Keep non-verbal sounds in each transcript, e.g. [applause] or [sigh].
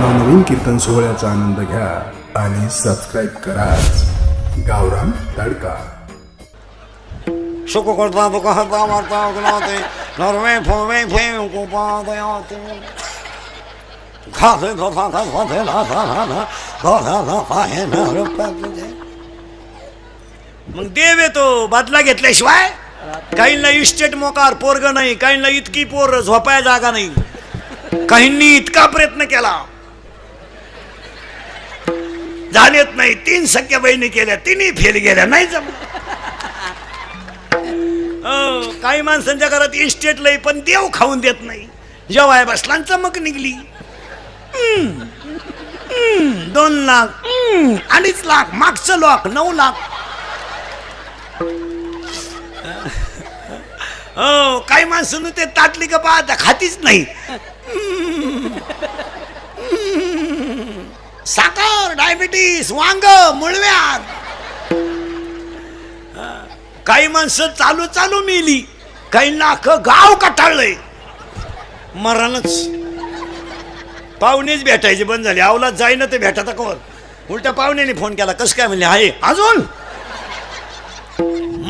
नवनवीन कीर्तन सोहळ्याचा आनंद घ्या आणि सबस्क्राईब करा. गावरान तडका. सुख करता दुःख हरता मारता गुणाते नरवे फवे फेम कुपादयाते घासे धोथा था धोथे ला था ला था धोथा था पाहे मग देव येतो बदला घेतल्याशिवाय? काहींना इस्टेट मोकार पोरग नाही काहींना इतकी पोर झोपाय जागा नाही. काहींनी इतका प्रयत्न केला. झालेत नाही. तीन सख्या बहिणी केल्या तिन्ही फेल गेल्या नाही जम हो, काही माणसांच्या घरात इस्टेट लई पण देव खाऊन देत नाही. जेव्हा बसला चमक निघली. दोन लाख अडीच लाख मागचं लाख नऊ लाख. हो काही माणसं ते ताटली का पाहता खातीच नाही. साखर डायबिटीस वांग मुळव्यार काही माणसं चालू चालू मिली काही नाख गाव कटाळलंय. मरणच. पाहुणेच भेटायचे बंद झाले. आवलात जाईना ते भेटा कोण? उलट्या पाहुण्याने फोन केला. कसं काय म्हणले आहे अजून?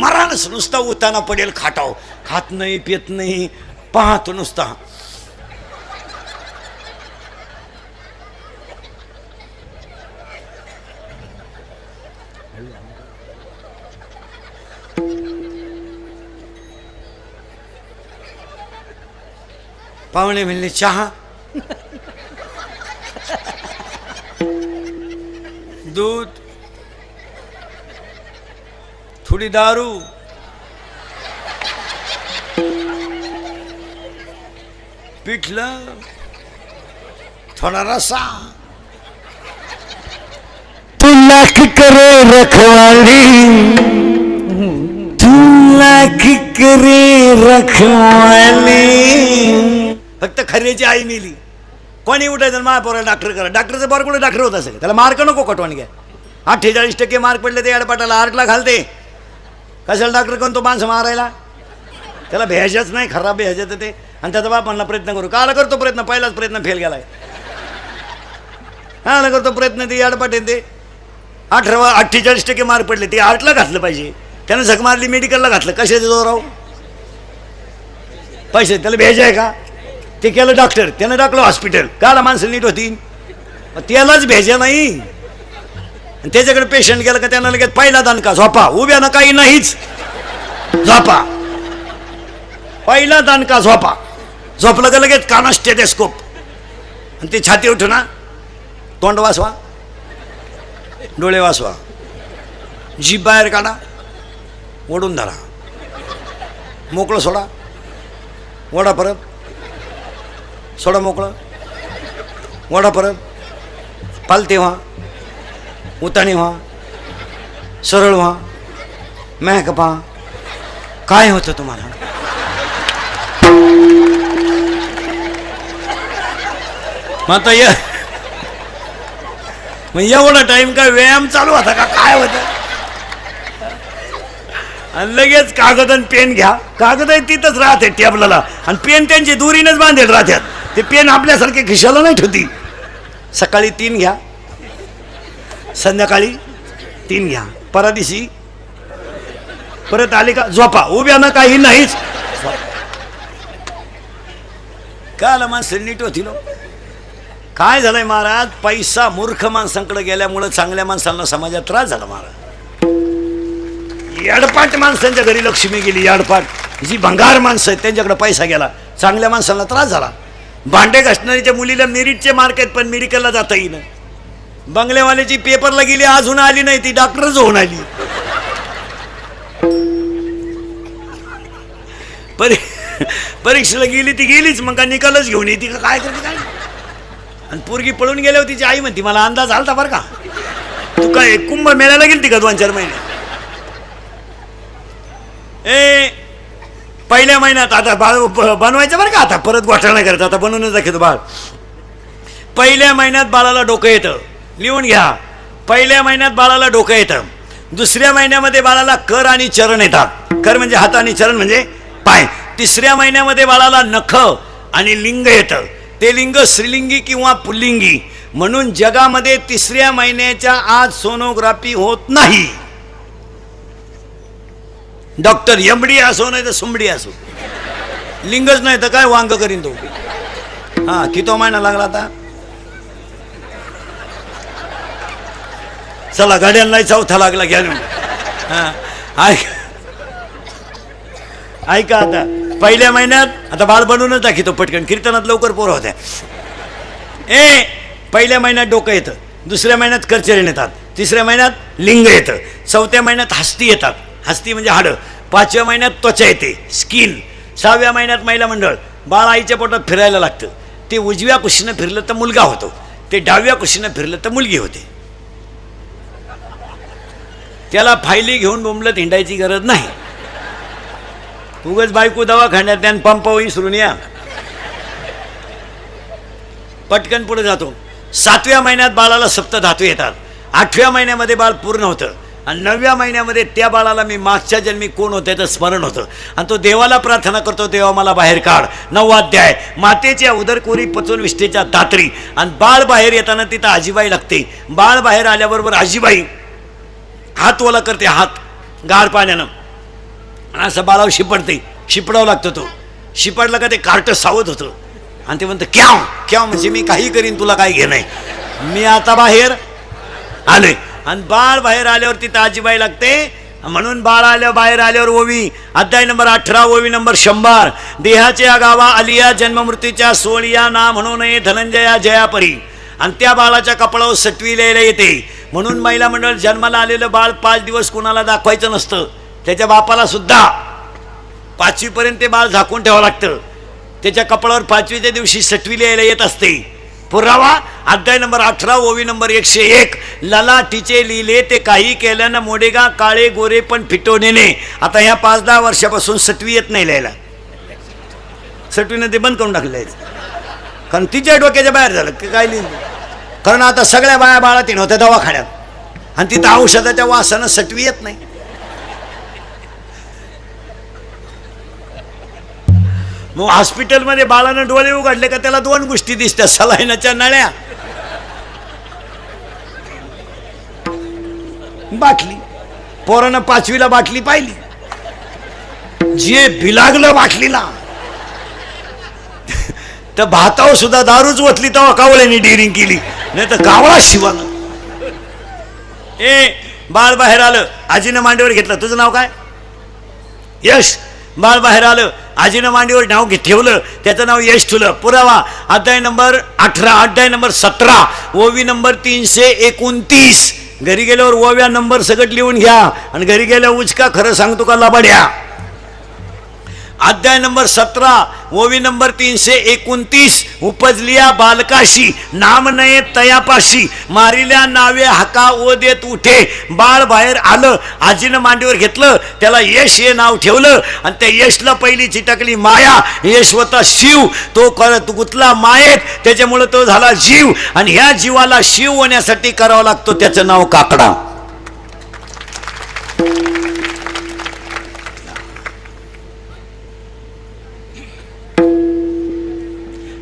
मरणच नुसता उताना पडेल खाटाव खात नाही पित नाही पाहतो नुसता. पाहुणे म्हणले चहा। दूध, थोडी दारू। पिठलं, थोडा रसा। तू लाख करे रखवाली। तू लाख करे रखवाली। फक्त खरेची आई नेली कोणी उठायचं महापौर डॉक्टर करा. डॉक्टरचं बरं कुठे? डॉक्टर होतं असेल. त्याला मार्क नको कटवण घ्या. अठ्ठेचाळीस टक्के मार्क पडले ते अडपाटाला आर्टला घालते. कशाला डॉक्टर कोण तो माणसं मारायला? त्याला भ्यायचंच नाही खराब भ्यायचं ते. आणि त्याचा बाप म्हणला प्रयत्न करू. काला करतो प्रयत्न? पहिलाच प्रयत्न फेल गेलाय. हा करतो प्रयत्न ते अडपाटे ते. अठरा अठ्ठेचाळीस टक्के मार्क पडले. ते आर्टला घातलं पाहिजे. त्यानं झक मारली मेडिकलला घातलं. कशाचे जोराव पैसे. त्याला भ्यायचे आहे का? ते केलं डॉक्टर त्यानं टाकलं हॉस्पिटल काला माणसं नीट होती. मग त्यालाच भेजा नाही. आणि त्याच्याकडे पेशंट गेलं का त्यांना लगेच पहिला दणका झोपा. उभ्यानं काही नाहीच. झोपा. पहिला दणका झोपा. झोपलं का लगेच काना स्टेटेस्कोप आणि ते छाती उठू ना. तोंड वासवा. डोळे वासवा. जीभ बाहेर काढा. ओढून धरा. मोकळं सोडा. ओढा परत. सोडा मोकळं वडा परत पालते व्हा उताणी व्हा सरळ व्हा मॅक पहा काय होतं तुम्हाला मग आता या मग एवढा टाइम काय व्यायाम चालू होता का काय होतं आणि लगेच कागद आणि पेन घ्या कागद आहे तिथंच राहते टेबलाला आणि पेन त्यांची दुरीनच बांधेल राहत्यात ते पेन आपल्यासारखे खिशाला नाही ठेवती. सकाळी तीन घ्या. संध्याकाळी तीन घ्या. परादिशी परत आले का झोपा. उभ्यानं काही नाहीच. काय आलं माणसं नीट होती नो. काय झालंय महाराज? पैसा मूर्ख माणसांकडे गेल्यामुळं चांगल्या माणसांना समाजात त्रास झाला महाराज. याडपाट माणसांच्या घरी लक्ष्मी गेली याडपाट. जी भंगार माणसं आहेत त्यांच्याकडे पैसा गेला. चांगल्या माणसांना त्रास झाला. भांडे घासणारीच्या मुलीला मेरिटचे मार्क आहेत पण मेडिकलला जाता येईन. बंगल्यावाल्याची पेपरला गेली अजून आली नाही ती डॉक्टरच होऊन आली. परी परीक्षेला गेली ती गेलीच मग का निकालच घेऊन येते का काय करते काय? आणि पोरगी पळून गेल्यावर तिची आई म्हणती मला अंदाज आलता बरं का. तू काय कुंभ मेळ्याला ती का दोन चार महिने? ए पहिल्या महिन्यात आता बाळ बनवायचं बरं का? आता परत घोटाळा नाही करायचं. आता बनवूनच दाखवतो बाळ. पहिल्या महिन्यात बाळाला डोकं येतं. लिहून घ्या. पहिल्या महिन्यात बाळाला डोकं येतं. दुसऱ्या महिन्यामध्ये बाळाला कर आणि चरण येतात. कर म्हणजे हात आणि चरण म्हणजे पाय. तिसऱ्या महिन्यामध्ये बाळाला नख आणि लिंग येतं. ते लिंग स्त्रीलिंगी किंवा पुल्लिंगी. म्हणून जगामध्ये तिसऱ्या महिन्याच्या आज सोनोग्राफी होत नाही. डॉक्टर यमडी असो नाही तर सुमडी असो. लिंगच नाही तर काय वांग करीन तो? हा किती महिना लागला आता? चला गाड्यांना चौथा लागला घ्या ऐक. ऐका आता पहिल्या महिन्यात आता बाळ बनवूनच दाखवतो पटकन कीर्तनात लवकर पोरं होत्या. ए पहिल्या महिन्यात डोकं येतं दुसऱ्या महिन्यात कर्चरण येतात तिसऱ्या महिन्यात लिंग येतं चौथ्या महिन्यात हस्ती येतात. हस्ती म्हणजे हाडं. पाचव्या महिन्यात त्वचा येते स्किन. सहाव्या महिन्यात महिला मंडळ. बाळ आईच्या पोटात फिरायला लागतं. ते उजव्या कुशीनं फिरलं तर मुलगा होतो. ते डाव्या कुशीनं फिरलं तर मुलगी होते. त्याला फायली घेऊन बोंबलत हिंडायची गरज नाही. उगच बायको दवाखान्यात त्यान पंप विसरून या. पटकन पुढे जातो. सातव्या महिन्यात बाळाला सप्त धातू येतात. आठव्या महिन्यामध्ये बाळ पूर्ण होतं. आणि नवव्या महिन्यामध्ये त्या बाळाला मी मागच्या जन्मी कोण होते तर स्मरण होतं. आणि तो देवाला प्रार्थना करतो देवा मला बाहेर काढ. नववाध्याय मातेच्या उदरकोरी पचून विष्ठेच्या दात्री. आणि बाळ बाहेर येताना तिथं आजीबाई लागते. बाळ बाहेर आल्याबरोबर आजीबाई हात ओला करते हात गार पाण्यानं. आणि असं बाळावर शिपडते. शिपडावं लागतं तो. शिपडला का ते कार्ट सावध होतं. आणि ते म्हणतं क्याव क्याव म्हणजे मी काही करीन तुला काही घे नाही मी आता बाहेर आले आणि बाळ बाहेर आल्यावर तिथं आजीबाई लागते. म्हणून बाळ आल्या बाहेर आल्यावर ओवी. अध्याय नंबर अठरा ओवी नंबर शंभर. देहाच्या गावा आलिया जन्ममृत्यूच्या सोळिया ना म्हणू नये धनंजया जयापरी आणि त्या बाळाच्या कपडावर सटवी लिहायला येते. म्हणून महिला मंडळ जन्माला आलेलं बाळ पाच दिवस कुणाला दाखवायचं नसतं. त्याच्या बापाला सुद्धा. पाचवीपर्यंत ते बाळ झाकून ठेवावं लागतं. त्याच्या कपडावर पाचवीच्या दिवशी सटवी लिहायला येत असते. पुरावा अध्याय नंबर अठरा ओवी नंबर एकशे एक. ललाटीचे लिहिले ते काही केल्यानं मोडेगा काळे गोरे पण फिटवणे आता ह्या पाच दहा वर्षापासून सटवी येत नाही लिहायला. सटवीनं ते बंद करून टाकलं आहे कारण तिच्या डोक्याच्या बाहेर झालं. की काय लिहिलं? कारण आता सगळ्या बाया बाळा तीन होत्या दवाखान्यात. आणि तिथं औषधाच्या वासानं सटवी येत नाही. मग हॉस्पिटलमध्ये बाळानं डोळे उघडले का त्याला दोन गोष्टी दिसतात सलाईनाच्या नळ्या. बाटली. पोरानं पाचवीला बाटली पाहिली. जे बिलागलं बाटलीला. तर भातावर सुद्धा दारूच वतली तेव्हा कावळ्याने डिरिंग केली. नाही तर कावळा शिवाला. ए बाळ बाहेर आलं. आजीनं मांडीवर घेतलं. तुझं नाव काय? यश. बाळ बाहेर आलं. आजीनं मांडीवर नाव घे ठेवलं त्याचं नाव यश ठुलं. पुरावा अध्याय नंबर अठरा अध्याय नंबर सतरा ओवी नंबर तीनशे एकोणतीस. घरी गेल्यावर ओव्या नंबर सगळं लिहून घ्या आणि घरी गेल्या उचका खरं सांगतो का लाबाड्या. अध्याय नंबर सतरा ओवी नंबर तीनशे एकोणतीस उपजलिया बालकाशी नाम नये तयापाशी मारिल्या नावे हका ओ देत उठे बाळ बाहेर आलं आजीनं मांडीवर घेतलं त्याला यश हे नाव ठेवलं आणि त्या यशला पहिली चिटकली माया यश होता शिव तो करत गुतला मायेत त्याच्यामुळं तो झाला जीव आणि ह्या जीवाला शिव होण्यासाठी करावा लागतो त्याचं नाव काकडा.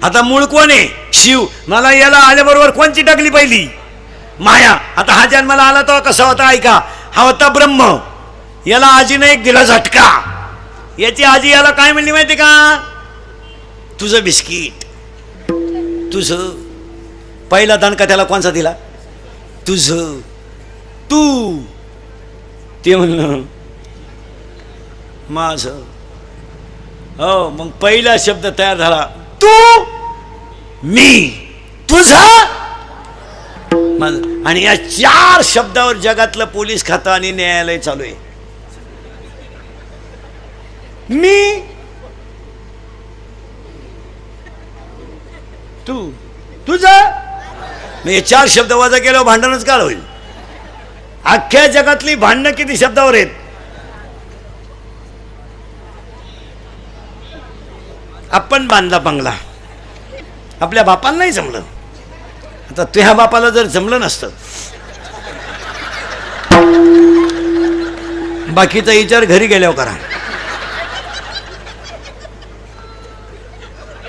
आता मूळ कोण आहे? शिव. मला याला आल्याबरोबर कोणची टाकली पहिली? माया. आता हा जन्माला आला तो कसा होता ऐका. हा होता ब्रह्म. याला आजीनं एक दिला झटका. याची आजी याला काय म्हणली माहिती का? तुझं बिस्किट. तुझं. पहिला दणका त्याला कोणचा दिला? तुझं. तू. ते म्हणलं माझं. हो मग पहिला शब्द तयार झाला. तू मी. तुझा? आणि या चार शब्दावर जगातलं पोलीस खातं आणि न्यायालय चालू आहे. मी. तू. तुझा? मग हे चार शब्द वजा केल्यावर भांडणच काळ होईल. अख्ख्या जगातली भांडणं किती शब्दावर आहेत? आपण बांधला बंगला. आपल्या बापाला नाही जमलं. आता तुझ्या बापाला जर जमलं नसतं. बाकीचा विचार घरी गेल्यावर करा.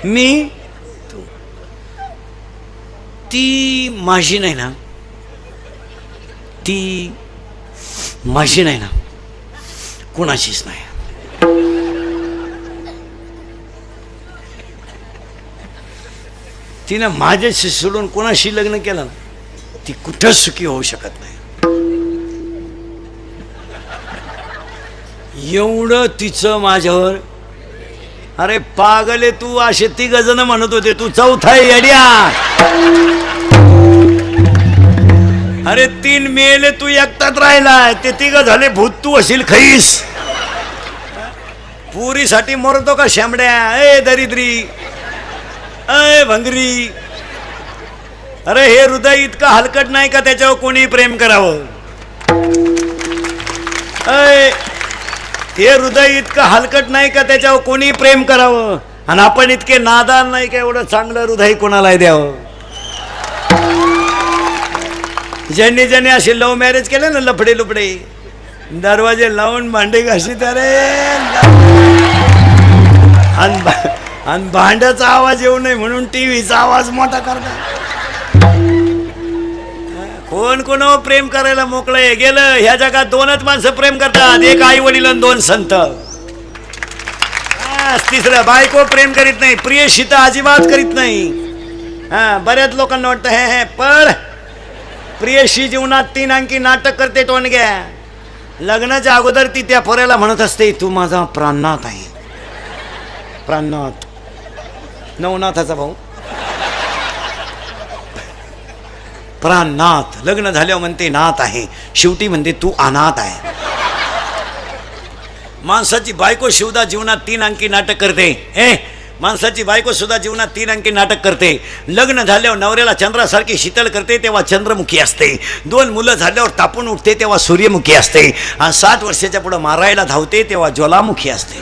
मी ती माझी नाही ना. ती माझी नाही ना. कुणाचीच नाही. तिनं माझ्याशी सोडून कोणाशी लग्न केलं ना ती कुठंच सुखी होऊ शकत नाही. एवढं तिचं माझ्यावर अरे पागले तू असे तिघ जण म्हणत होते तू चौथा येड्या. अरे तीन मेले तू एकटाच राहिलाय ते तिघ झाले भूत तू असेल खैस पुरीसाठी मरतो का शेंबड्या? ए दरिद्री. अय भंगरी. अरे हे हृदय इतकं हलकट नाही का त्याच्यावर कोणी प्रेम करावं? अय हे हृदय इतकं हलकट नाही का त्याच्यावर कोणी प्रेम करावं? आणि आपण इतके नादान नाही का एवढं चांगलं हृदय कोणाला द्यावं? ज्यांनी ज्यांनी असे लव्ह मॅरेज केले ना लफडे लुपडे दरवाजे लावून भांडे घासीत अरे आणि आणि भांड्याचा आवाज येऊ नये म्हणून टीव्हीचा आवाज मोठा करता कोण कोण हो प्रेम करायला मोकळं? गेलं ह्या जगात दोनच माणसं प्रेम करतात. एक आई वडील आणि दोन संत. तिसरं बायको प्रेम करीत नाही प्रियशी तर अजिबात करीत नाही. हा बऱ्याच लोकांना वाटतं हे हे पण प्रियशी जीवनात तीन अंकी नाटक करते टोणग्या लग्नाच्या अगोदर ती त्या पोऱ्याला म्हणत असते तू माझा प्राणनाथ आहे. प्राणनाथ. नवनाथाचा भाऊ. प्राणनाथ. लग्न झाल्यावर म्हणते नाथ आहे. शेवटी म्हणते तू अनाथ आहे. माणसाची बायको शिवदा जीवनात तीन अंकी नाटक करते. ए माणसाची बायको सुद्धा जीवनात तीन अंकी नाटक करते. लग्न झाल्यावर नवऱ्याला चंद्रासारखी शीतल करते तेव्हा चंद्रमुखी असते. दोन मुलं झाल्यावर तापून उठते तेव्हा सूर्यमुखी असते. आणि साठ वर्षाच्या पुढं मारायला धावते तेव्हा ज्वालामुखी असते.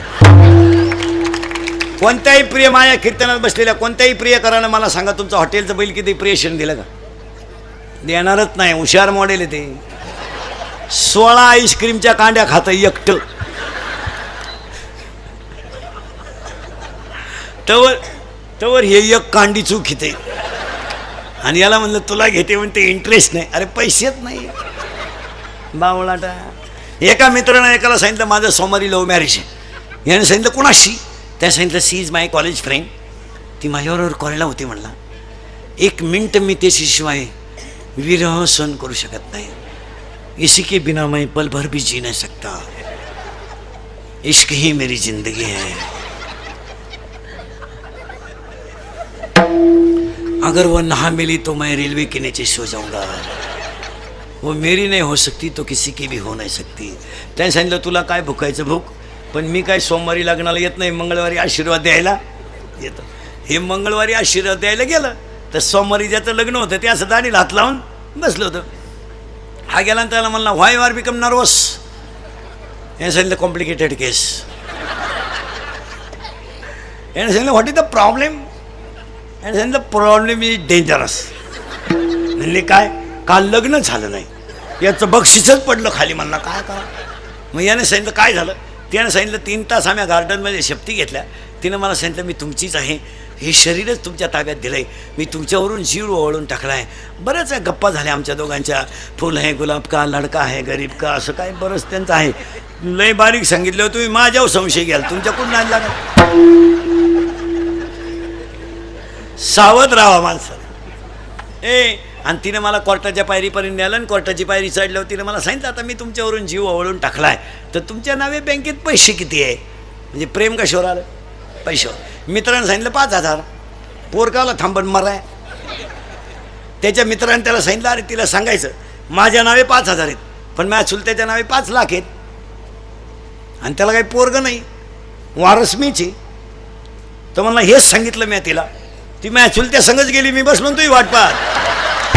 कोणत्याही प्रिय माया कीर्तनात बसलेल्या कोणत्याही प्रियकरानं मला सांगा तुमचं हॉटेलचं बैल किती प्रियशन दिलं का? देणारच नाही हुशार मॉडेल आहे ते. सोळा आईस्क्रीमच्या कांड्या खातं एकटं. तवर तवर हे एक कांडी चूक घेते आणि याला म्हणलं तुला घेते म्हणते इंटरेस्ट नाही. अरे पैसेच नाही. बावळाटा. एका मित्रानं एकाला सांगितलं माझं सोमवारी लव्ह मॅरेज आहे. याने सांगितलं कोणाशी? त्या सांगितलं she is my college friend ती माझ्याबरोबर कॉलेजला होती म्हणला. एक मिनट मी त्याची शिवाय विरह सहन करू शकत नाही. इसी के बिना मैं पल भर भी जी नाही सकता. इश्क ही मेरी जिंदगी है. अगर वो नहा मिली तो मैं रेलवे के नीचे सो जाऊंगा. वो मेरी नहीं हो सकती तो किसी की भी हो नाही सकती. त्याने सांगितलं तुला काय भुकायचं भूक? पण मी काय सोमवारी लग्नाला येत नाही मंगळवारी आशीर्वाद द्यायला येतो. हे मंगळवारी आशीर्वाद द्यायला गेलं तर सोमवारी ज्याचं लग्न होतं ते असं दाढीला हात लावून बसलं होतं. हा गेला त्याला म्हणला व्हाय आर बिकम नर्वस. हे सांगितलं कॉम्प्लिकेटेड केस. याने सांगितलं व्हॉट इज द प्रॉब्लेम? याने सांगितलं प्रॉब्लेम इज डेंजरस. म्हणले काय? काल लग्न झालं नाही. याचं बक्षीसच पडलं खाली म्हणला काय का मग याने सांगितलं काय झालं? त्याने सांगितलं तीन तास आम्ही गार्डनमध्ये शक्ती घेतल्या. तिनं मला सांगितलं मी तुमचीच आहे. हे शरीरच तुमच्या ताब्यात दिलं आहे मी तुमच्यावरून जीव ओळून टाकला आहे बऱ्याच गप्पा झाल्या आमच्या दोघांच्या. फुल आहे गुलाब का लडका आहे गरीब का असं काय बरंच त्यांचं आहे. लय बारीक सांगितलं तुम्ही माझ्यावर संशय घ्याल. तुमच्याकडून नाही लागत. सावध राहा माणसं. ए आणि तिने मला कोर्टाच्या पायरीपर्यंत नेलं आणि कोर्टाची पायरी चढल्यावर तिने मला सांगितलं आता मी तुमच्यावरून जीव ओवळून टाकला आहे तर तुमच्या नावे बँकेत पैसे किती आहे? म्हणजे प्रेम कशावर आलं? पैशावर. मित्रानं सांगितलं पाच हजार. पोरकाला थांबण मराय त्याच्या मित्राने त्याला सांगितलं अरे तिला सांगायचं माझ्या नावे पाच हजार आहेत पण माझ्या चुलत्याच्या नावे पाच लाख आहेत. आणि त्याला काही पोरग नाही. वारस मीच आहे. तर मला हेच सांगितलं मी तिला. ती माझ्या चुलत्या संगच गेली मी बसलो ना तुही वाट पाहत. [laughs]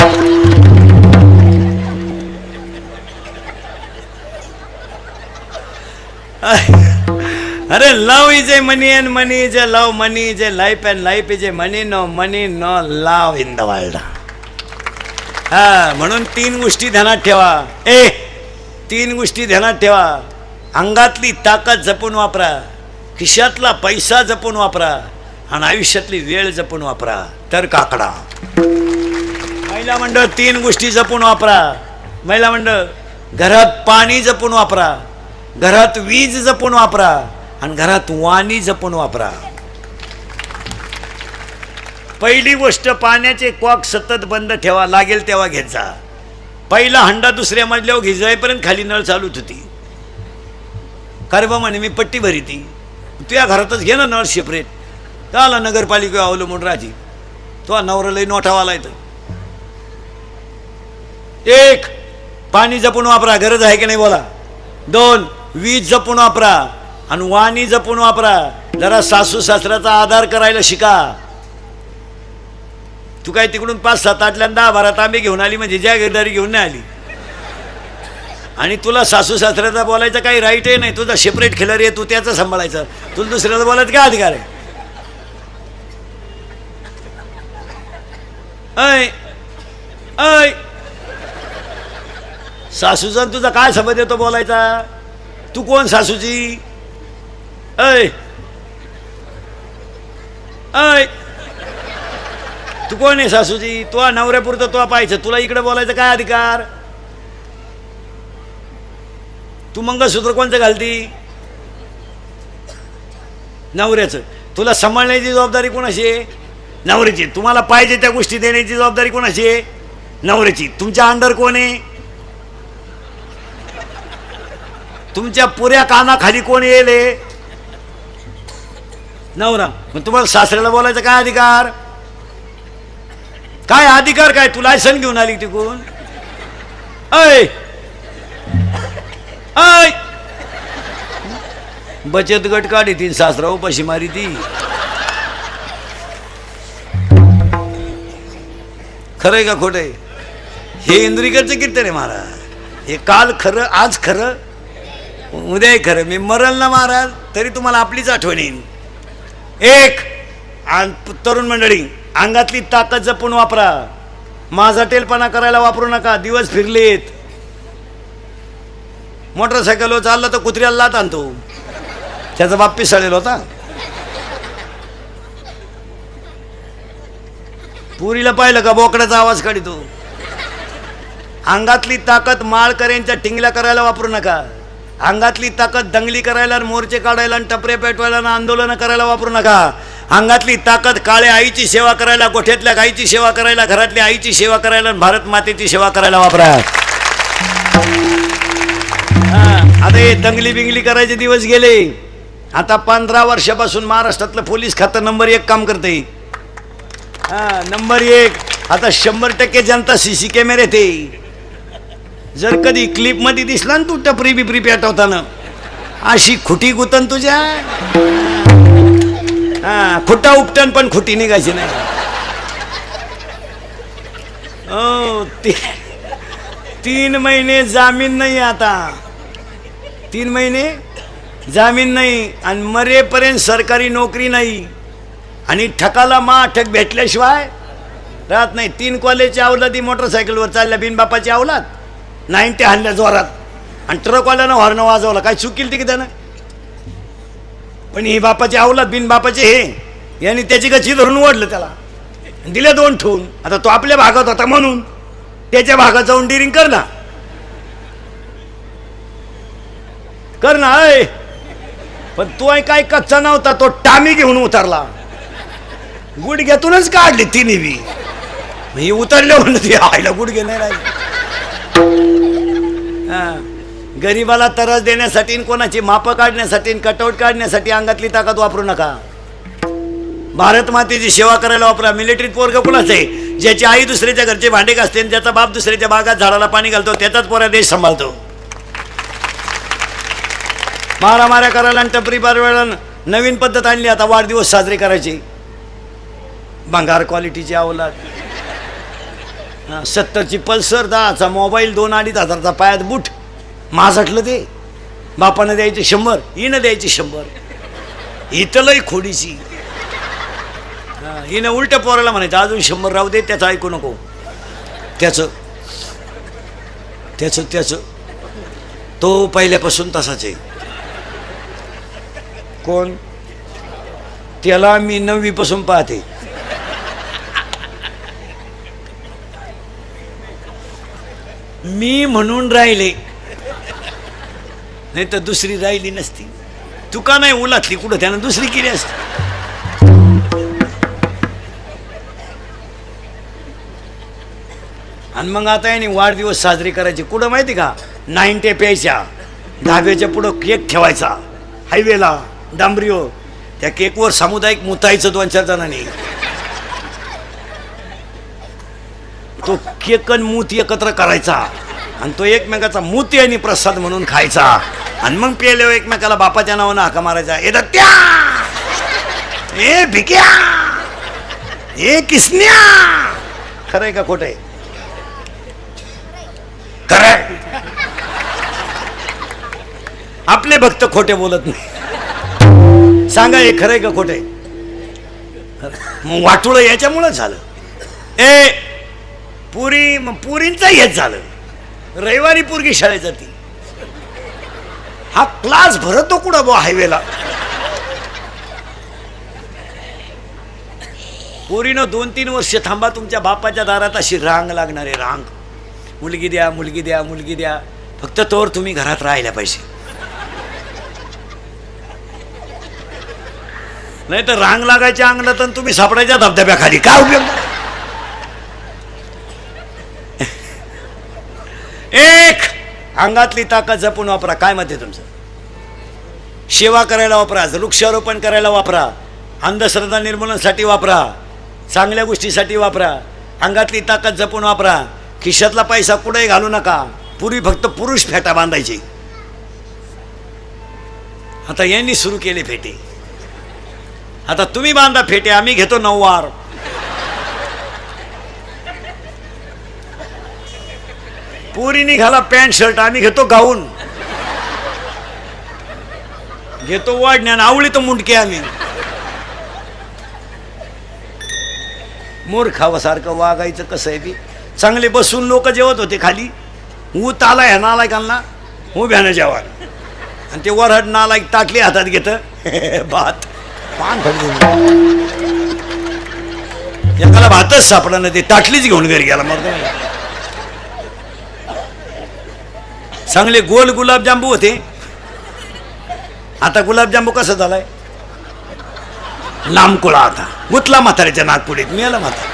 अरे love is a money and money is a love money is a life and life is a money no money no love in the world. हा म्हणून तीन गोष्टी ध्यानात ठेवा. ए तीन गोष्टी ध्यानात ठेवा. अंगातली ताकद जपून वापरा. खिशातला पैसा जपून वापरा. आणि आयुष्यातली वेळ जपून वापरा. तर काकडा. महिला मंडळ तीन गोष्टी जपून वापरा. महिला मंडळ घरात पाणी जपून वापरा. घरात वीज जपून वापरा. आणि घरात वाणी जपून वापरा. पहिली गोष्ट पाण्याचे कॉक सतत बंद ठेवा लागेल तेव्हा घेत जा. पहिला हंडा दुसऱ्या मजल्यावर घिजायपर्यंत खाली नळ चालूच होती. अरे बा म्हणे मी पट्टी भरी ती तुझ्या घरातच घे ना नळ सेपरेट का आला नगरपालिका अवलंबून राजी तो नवरालाही लई नोठावाला येतं एक पाणी जपून वापरा गरज आहे की नाही बोला? दोन वीज जपून वापरा आणि वाणी जपून वापरा. जरा सासू सासऱ्याचा आधार करायला शिका. तू काय तिकडून पाच सात आठल्या दहा बारा तांबे घेऊन आली म्हणजे जागीरदारी घेऊन नाही आली. आणि तुला सासू सासऱ्याचा बोलायचा काही राईटही नाही. तुझा सेपरेट खिलारी आहे तू त्याचं सांभाळायचं. तुला दुसऱ्याला बोलायचं काय अधिकार आहे? ऐ ऐ सासूचा तुझा काय संबंध येतो बोलायचा? तू कोण सासूची ऐ! ऐ! तू कोण आहे सासूची तो नवऱ्यापुरतं तो पाहायचं. तुला इकडे बोलायचं काय अधिकार? तू मंगळसूत्र कोणतं घालती? नवऱ्याचं. तुला सांभाळण्याची जबाबदारी कोणाशी आहे? नवऱ्याची. तुम्हाला पाहिजे त्या गोष्टी देण्याची जबाबदारी कोणाशी आहे? नवऱ्याची. तुमच्या अंडर कोण आहे? तुमच्या पुऱ्या कानाखाली कोण येईल नवरा. मग तुम्हाला सासऱ्याला बोलायचं काय अधिकार? काय अधिकार काय? तू लायसन घेऊन आली तिकून? ऐ! ऐ! बचत गट काढी ती सासरा उपाशी मारी ती. खरंय का खोटंय? हे इंद्रिकरचं कीर्तन आहे महाराज. हे काल खरं आज खरं. उद्या खरं मी मरल ना महाराज तरी तुम्हाला आपलीच आठवण येईल एक तरुण मंडळी अंगातली ताकद जपून वापरा. माझा टेलपणा करायला वापरू नका दिवस फिरलेत. मोटरसायकलवर चालला तर कुत्र्याला लात आणतो. त्याचा बाप पिसाळेल होता. पुरीला पाहिलं का बोकड्याचा आवाज काढतो. अंगातली ताकद माळकऱ्यांच्या टिंगल्या करायला वापरू नका. अंगातली ताकद दंगली करायला आणि मोर्चे काढायला आणि टपरे पेटवायला आणि आंदोलनं करायला वापरू नका. अंगातली ताकद काळ्या आईची सेवा करायला गोठ्यातल्या गाईची सेवा करायला घरातल्या आईची सेवा करायला आणि भारत मातेची सेवा करायला वापरा. आता हे दंगली बिंगली करायचे दिवस गेले. आता पंधरा वर्षापासून महाराष्ट्रातलं पोलीस खातं नंबर एक काम करते. हां नंबर एक. आता शंभर टक्के जनता सी सी कॅमेरे ते. जर कधी क्लिपमध्ये दिसला ना तू टपरी बिपरी पेटवताना अशी खुटी गुतन तुझ्या. हा खुटा उपटन पण खुटी निघायची नाही. हो ती तीन महिने जामीन नाही आता. तीन महिने जामीन नाही आणि मरेपर्यंत सरकारी नोकरी नाही. आणि ठकाला मा ठक भेटल्याशिवाय राहत नाही. तीन कॉलेजच्या अवलादी मोटरसायकलवर चालल्या बिनबापाची अवलाद नाईन्टी हाणल्या जोरात. आणि ट्रकवाल्यानं हॉर्न वाजवला. काय चुकील ती की त्यानं? पण ही बापाची आवलात बिन बापाचे हे. यांनी त्याची गच्ची धरून ओढलं त्याला. दिल्या दोन ठेवून. आता तो आपल्या भागात होता म्हणून. त्याच्या भागात जाऊन डिरिंग कर ना. कर ना अय पण तो काय कच्चा नव्हता तो टामी घेऊन उतरला. गुडघ्यातूनच काढली तिने बी. मी उतरले म्हणलं ती आईला गुडघे नाही राहिले. गरिबाला तरस देण्यासाठी आणि कोणाची मापं काढण्यासाठी कटआउट काढण्यासाठी अंगातली ताकद वापरू नका. भारत मातेची सेवा करायला वापरा. मिलिटरीत पोरग कोणाचं आहे? ज्याची आई दुसऱ्याच्या घरचे भांडे घासते ज्याचा बाप दुसऱ्याच्या बागात झाडाला पाणी घालतो त्याचाच पोरा देश सांभाळतो. मारामाऱ्या करायला आणि टपरी बारवायला नवीन पद्धत आणली. आता वाढदिवस साजरे करायची. भंगार क्वालिटीची अवलाद सत्तरची पल्सर दहाचा मोबाईल दोन अडीच हजारचा पायात बूट. माझटलं ते बापानं द्यायचे शंभर हिनं द्यायची शंभर. इथं खोडीची हिनं उलट्या पोराला म्हणायचं अजून शंभर राहू दे त्याचं ऐकू नको. त्याचं त्याचं त्याचं. तो पहिल्यापासून तसाच आहे. कोण? त्याला मी नववीपासून पाहते. मी म्हणून राहिले. नाही तर दुसरी राहिली नसती. तुका नाही उलातली कुठं त्यानं दुसरी केली असती. आणि मग आता आहे वाढदिवस साजरी करायची. कुठं माहिती का? नाईन्टे प्यायच्या ढाब्याच्या पुढं केक ठेवायचा. हायवेला डांबरीवर. त्या केकवर सामुदायिक मुतायचं दोन चार जणांनी. तो केकन मूती मूत एकत्र करायचा. आणि तो एकमेकाचा मूती आणि प्रसाद म्हणून खायचा. आणि मग पेल्यावर एकमेकाला बापाच्या नावानं हाका मारायचा. ए दत्त्या! ए भिक्या! ए किसन्या! खरंय का खोट आहे? खरंय आपले भक्त खोटे बोलत नाही. सांगा हे खरंय का खोटे मग वाटोळं याच्यामुळं झालं. ए पुरी मग पुरींचं हेच झालं. रविवारी पोरगी शाळेत जाते. हा क्लास भरतो कुठं बुवा हायवेला पोरीनं दोन तीन वर्ष थांबा तुमच्या बापाच्या दारात अशी रांग लागणार आहे रांग. मुलगी द्या मुलगी द्या मुलगी द्या. फक्त तोवर तुम्ही घरात राहायला पाहिजे. नाही तर रांग लागायच्या अंगणात आणि तुम्ही सापडायच्या धबधब्याखाली. काय उपयोग एक अंगातली ताकद जपून वापरा. काय मत आहे तुमचं? सेवा करायला वापरा वृक्षारोपण करायला वापरा अंधश्रद्धा निर्मूलनासाठी वापरा चांगल्या गोष्टीसाठी वापरा अंगातली ताकद जपून वापरा खिशातला पैसा कुठेही घालू नका पूर्वी फक्त पुरुष फेटा बांधायचे. आता यांनी सुरू केले फेटे. आता तुम्ही बांधा फेटे आम्ही घेतो नऊवार. पुरी घाला पॅन्ट शर्ट आम्ही घेतो गाऊन. घेतो वाढण्या आवळी तर मुंडके आम्ही. मूर्खावासारखं वागायचं कसं आहे बी? चांगले बसून लोक जेवत होते खाली. ऊत आला ह्या नालायकांना भ्यानं जेवण आणि ते वरहट नालायक ताटली हातात घेत [laughs] भात. पान एकाला भातच सापडा ना ते ताटलीच घेऊन घरी गेला मग चांगले गोल गुलाबजांबू होते. आता गुलाबजांबू कसं झालाय? लांबकुळा आता. गुतला म्हाताऱ्याच्या नागपुडीत मिळाला म्हातारा.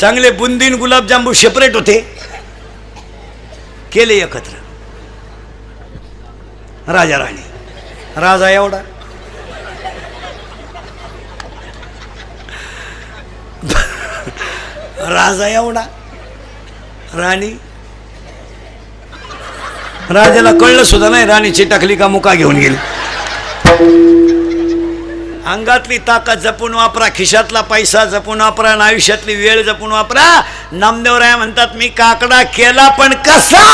चांगले बुंदीन गुलाबजांबू सेपरेट होते. केले एकत्र. राजा राणी. राजा एवढा. राजा एवढा. राणी? राजाला कळलं सुद्धा नाही राणीची टाकली का मुका घेऊन गेली. अंगातली ताकद जपून वापरा खिशातला पैसा जपून वापरा आणि आयुष्यातली वेळ जपून वापरा. नामदेवराय म्हणतात मी काकडा केला पण कसा?